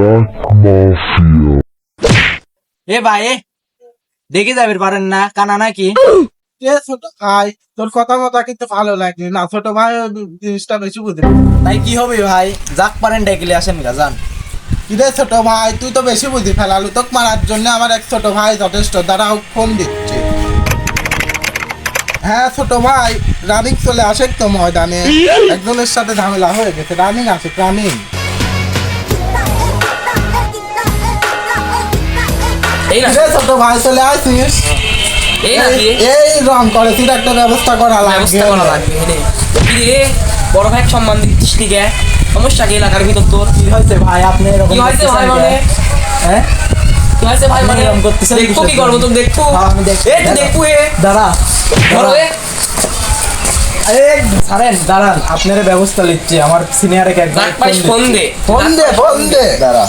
Black Mafia. এ ভাই দেখে যাবে পারেন না কানা নাকি? ছোট ভাই তোর কথা কথা কিন্তু ভালো লাগে না ছোট ভাই জিনিসটা বেশি বুঝে। তাই কি হবে ভাই? যাক পারেন ডেকেলে আসেন গা যান। কিরে ছোট ভাই তুই তো বেশি বুঝি ফেলালু তোকে মারার জন্য আমার এক ছোট ভাই যথেষ্ট দাঁড়াও ফোন দিচ্ছে। হ্যাঁ ছোট ভাই রানিং চলে আসে তো ময়দানে। একজনের সাথে ঝামেলা হয়ে গেছে রানিং আছে রানিং এই না ছোট ভাই চলে আসিস এই নাকি এই- এই রং করে তুই একটা ব্যবস্থা করা ব্যবস্থা করা লাগবে লাগবে কি রে বড় ভাই সম্মান দিচ্ছিস কি? গে সমস্যা কি এলাকার ভিতর তোর? কি হয়েছে ভাই? আপনি এরকম কি হয়েছে ভাই মানে? হ্যাঁ? কি হয়েছে ভাই আপনি মানে? এরকম কি করব হ্যাঁ, আমি। এই এ। দাঁড়া। ধরো এ। এই ছাড়েন দাঁড়ান। আপনার ব্যবস্থা নিচ্ছি। আমার সিনিয়রে একবার ফোন দে। ফোন দে ফোন দে। দাঁড়া।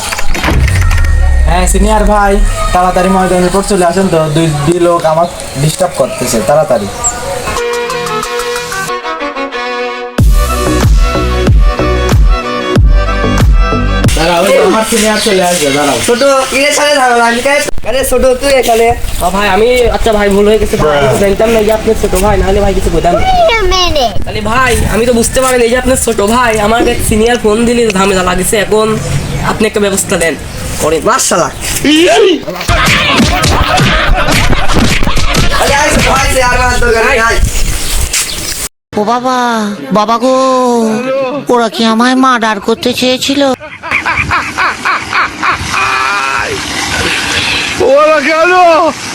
হ্যাঁ সিনিয়র ভাই তাড়াতাড়ি ময়দানের উপর চলে আসেন তো। দুই দুই লোক আমার ডিস্টার্ব করতেছে তাড়াতাড়ি। দাঁড়াও এই তো আমার সিনিয়র চলে আসবে দাঁড়াও। ছোট ঝামেলা আমি আরে ছোট তুই এখানে। ভাই আমি আচ্ছা ভাই ভুল হয়ে গেছে তো জানতাম না যে আপনি ছোট ভাই নাহলে ভাই কিছু. তাহলে ভাই আমি তো বুঝতে পারিনি এই যে আপনার ছোট ভাই আমাকে সিনিয়র ফোন দিলে ঝামেলা লাগছে এখন আপনি একটা ব্যবস্থা দেন। নেই আয় ও বাবা বাবা গো ওরা কি আমায় মার্ডার করতে চেয়েছিল ওরা Carlos!